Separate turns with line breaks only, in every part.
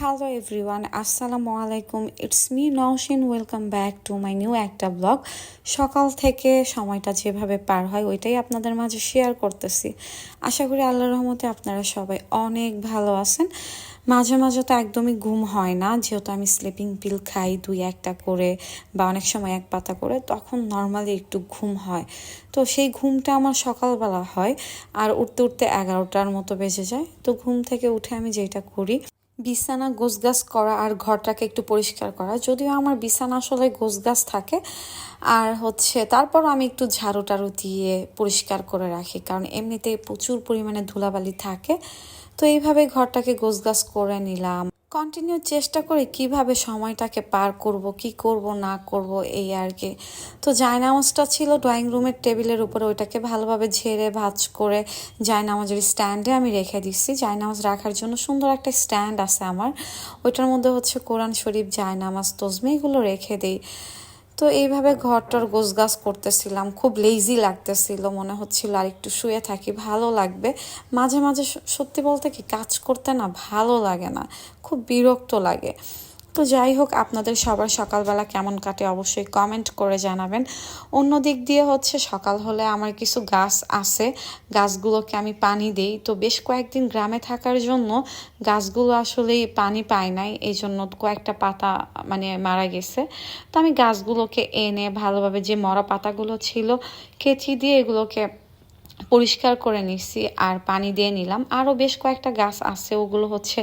Hello everyone আসসালামু আলাইকুম it's me Naushin welcome back to my new একটা blog সকাল থেকে সময়টা যেভাবে পার হয়, ওইটাই আপনাদের মাঝে শেয়ার করতেছি। আশা করি আল্লাহ রহমতে আপনারা সবাই অনেক ভালো আছেন। মাঝে মাঝে তো একদমই ঘুম হয় না, যেহেতু আমি স্লিপিং পিল খাই দুই একটা করে বা অনেক সময় এক পাতা করে, তখন নর্মালি একটু ঘুম হয়। তো সেই ঘুমটা আমার সকালবেলা হয়, আর উঠতে উঠতে এগারোটার মতো বেজে যায়। তো ঘুম থেকে উঠে আমি যেটা করি বিছানা গোছগাছ করা আর ঘরটাকে একটু পরিষ্কার করা। যদিও আমার বিছানা আসলে গোছগাছ থাকে। আর হচ্ছে তারপর আমি একটু ঝাড়ু টাড়ু দিয়ে পরিষ্কার করে রাখি। কারণ এমনিতে প্রচুর পরিমাণে ধুলাবালি থাকে। তো এইভাবে ঘরটাকে গোছগাছ করে নিলাম। কন্টিনিউ চেষ্টা করি কীভাবে সময়টাকে পার করব, কি করব, না করব, এই আর কি। তো জায়নামাজটা ছিল ড্রয়িং রুমের টেবিলের উপরে, ওইটাকে ভালোভাবে ঝেড়ে, ভাজ করে জায়নামাজের স্ট্যান্ডে আমি রেখে দিচ্ছি জায়নামাজ রাখার জন্য সুন্দর একটা স্ট্যান্ড আছে আমার। ওইটার মধ্যে হচ্ছে কোরআন শরীফ, জায়নামাজ তজমি এগুলো রেখে দিই। তো এইভাবে ঘরটার গোছগাছ করতেছিলাম, খুব লেজি লাগতেছিল, মনে হচ্ছিল আর একটু শুয়ে থাকি, ভালো লাগবে। মাঝে মাঝে সত্যি বলতে কি, কাজ করতে না ভালো লাগে না, খুব বিরক্ত লাগে। তো যাই হোক, আপনাদের সবার সকালবেলা কেমন কাটে অবশ্যই কমেন্ট করে জানাবেন। অন্য দিক দিয়ে হচ্ছে সকাল হলে আমার কিছু গাছ আছে, গাছগুলোকে আমি পানি দেই। তো বেশ কয়েকদিন গ্রামে থাকার জন্য গাছগুলো আসলে পানি পায় নাই এই জন্য কয়েকটা পাতা মানে মারা গেছে। তো আমি গাছগুলোকে এনে ভালোভাবে যে মরা পাতাগুলো ছিল, কেচি দিয়ে এগুলোকে পরিষ্কার করে নিচ্ছি আর পানি দিয়ে নিলাম। আরও বেশ কয়েকটা গাছ আছে, ওগুলো হচ্ছে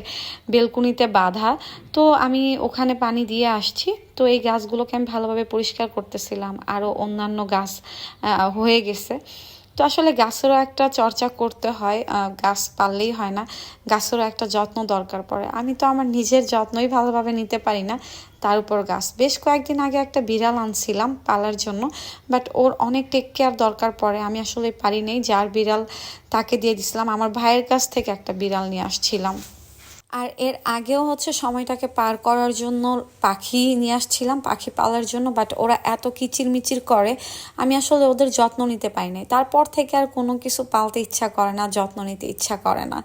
বেলকুনিতে বাঁধা। তো আমি ওখানে পানি দিয়ে আসছি। তো এই গাছগুলোকে আমি ভালোভাবে পরিষ্কার করতেছিলাম। আরও অন্যান্য গাছ হয়ে গেছে। তো আসলে গাছেরও একটা চর্চা করতে হয় গাছ পাললেই হয় না। গাছেরও একটা যত্ন দরকার পড়ে। আমি তো আমার নিজের যত্নই ভালোভাবে নিতে পারি না। তার উপর গাছ। বেশ কয়েকদিন আগে একটা বিড়াল আনছিলাম পালার জন্য, বাট ওর অনেক টেক কেয়ার দরকার পড়ে। আমি আসলে পারি নেই। যার বিড়াল তাকে দিয়ে দিছিলাম। আমার ভাইয়ের কাছ থেকে একটা বিড়াল নিয়ে আসছিলাম। আর এর আগেও হচ্ছে সময়টাকে পার করার জন্য পাখি নিয়ে আসছিলাম, পাখি পালার জন্য বাট ওরা এত কিচিরমিচির করে, আমি আসলে ওদের যত্ন নিতে পারি নাই তারপর থেকে আর কোনো কিছু পালতে ইচ্ছা করে না, যত্ন নিতে ইচ্ছা করে না।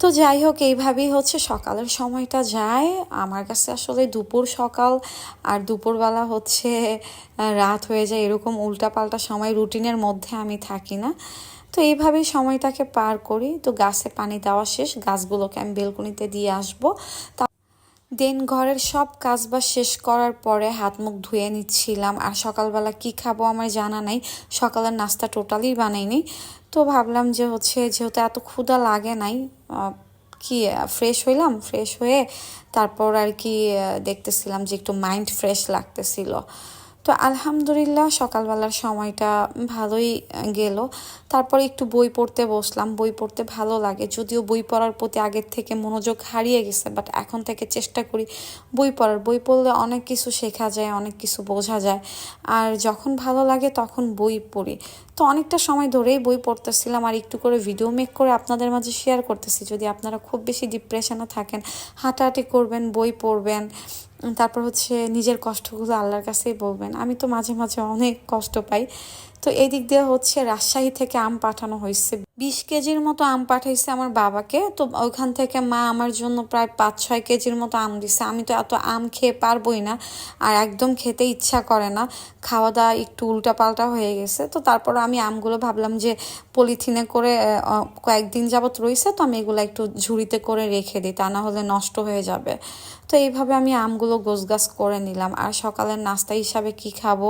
তো যাই হোক, এইভাবেই হচ্ছে সকালের সময়টা যায়। আমার কাছে আসলে দুপুর সকাল আর দুপুরবেলা হচ্ছে রাত হয়ে যায়, এরকম উল্টাপাল্টা সময় রুটিনের মধ্যে আমি থাকি না। তো এইভাবেই সময়টাকে পার করি। তো গাছে পানি দেওয়া শেষ, গাছগুলোকে আমি বেলকনিতে দিয়ে আসব। তা দেন ঘরের সব কাজ বাজ শেষ করার পরে হাত মুখ ধুয়ে নিচ্ছিলাম। আর সকালবেলা কি খাব আমার জানা নাই, সকালের নাস্তা টোটালি বানাইনি। তো ভাবলাম যে হচ্ছে যেহেতু এত ক্ষুধা লাগে নাই কি, ফ্রেশ হইলাম? ফ্রেশ হয়ে তারপর আর কি দেখতেছিলাম যে একটু মাইন্ড ফ্রেশ লাগতেছিল। তো আলহামদুলিল্লাহ সকালবেলার সময়টা ভালোই গেল। তারপর একটু বই পড়তে বসলাম। বই পড়তে ভালো লাগে। যদিও বই পড়ার প্রতি আগের থেকে মনোযোগ হারিয়ে গেছে বাট এখন থেকে চেষ্টা করি বই পড়ার। বই পড়লে অনেক কিছু শেখা যায়, অনেক কিছু বোঝা যায়। আর যখন ভালো লাগে তখন বই পড়ি। তো অনেকটা সময় ধরেই বই পড়তেছিলাম আর একটু করে ভিডিও মেক করে আপনাদের মাঝে শেয়ার করতেছি। যদি আপনারা খুব বেশি ডিপ্রেশনে থাকেন, হাঁটাহাঁটি করবেন, বই পড়বেন তারপর হচ্ছে নিজের কষ্টগুলো আল্লাহর কাছেই বলবেন। আমি তো মাঝে মাঝে অনেক কষ্ট পাই। তো এই দিক দিয়ে হচ্ছে রাজশাহী থেকে আম পাঠানো হয়েছে। বিশ কেজির মতো আম পাঠাইছে আমার বাবাকে। তো ওইখান থেকে মা আমার জন্য প্রায় পাঁচ, ছয় কেজির মতো আম দিছে। আমি তো এত আম খেয়ে পারবই না আর একদম খেতে ইচ্ছা করে না। খাওয়া দাওয়া একটু উল্টা পাল্টা হয়ে গেছে। তো তারপর আমি আমগুলো ভাবলাম যে পলিথিনে করে কয়েকদিন যাবত রয়েছে তো আমি এগুলো একটু ঝুড়িতে করে রেখে দিই। তা না হলে নষ্ট হয়ে যাবে। তো এইভাবে আমি আমগুলো গোছগাছ করে নিলাম। আর সকালের নাস্তা হিসাবে কি খাব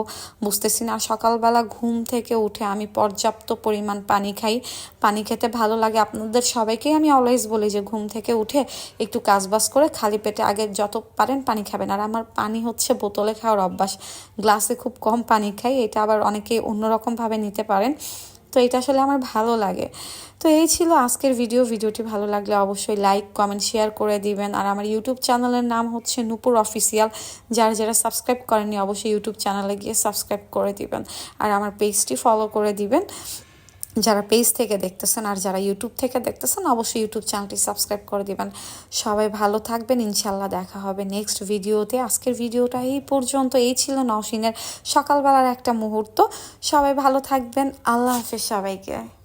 বুঝতেছি না। আর সকালবেলা ঘুম থেকে উঠে আমি পর্যাপ্ত পরিমাণ পানি খাই। পানি খেতে ভালো লাগে আপনাদের সবাইকেই আমি অলওয়েজ বলি যে ঘুম থেকে উঠে একটু কাজবাজ করে খালি পেটে আগে যত পারেন পানি খাবেন। আর আমার পানি হচ্ছে বোতলে খাওয়ার অভ্যাস। গ্লাসে খুব কম পানি খাই, এটা আবার অনেকে অন্যরকমভাবে নিতে পারেন। তো এটা আসলে আমার ভালো লাগে। তো এই ছিল আজকের ভিডিও ভিডিওটি ভালো লাগলে অবশ্যই লাইক কমেন্ট শেয়ার করে দিবেন। আর আমার ইউটিউব চ্যানেলের নাম হচ্ছে নূপুর অফিসিয়াল যারা যারা সাবস্ক্রাইব করেননি, অবশ্যই ইউটিউব চ্যানেলে গিয়ে সাবস্ক্রাইব করে দিবেন। আর আমার পেজটি ফলো করে দিবেন। যারা পেজ থেকে দেখতেছেন আর যারা ইউটিউব থেকে দেখতেছেন, অবশ্যই ইউটিউব চ্যানেলটি সাবস্ক্রাইব করে দেবেন। সবাই ভালো থাকবেন ইনশাল্লাহ দেখা হবে নেক্সট ভিডিওতে আজকের ভিডিওটা এই পর্যন্ত, এই ছিল নওশিনের সকালবেলার একটা মুহূর্ত। সবাই ভালো থাকবেন, আল্লাহ হাফেজ সবাইকে।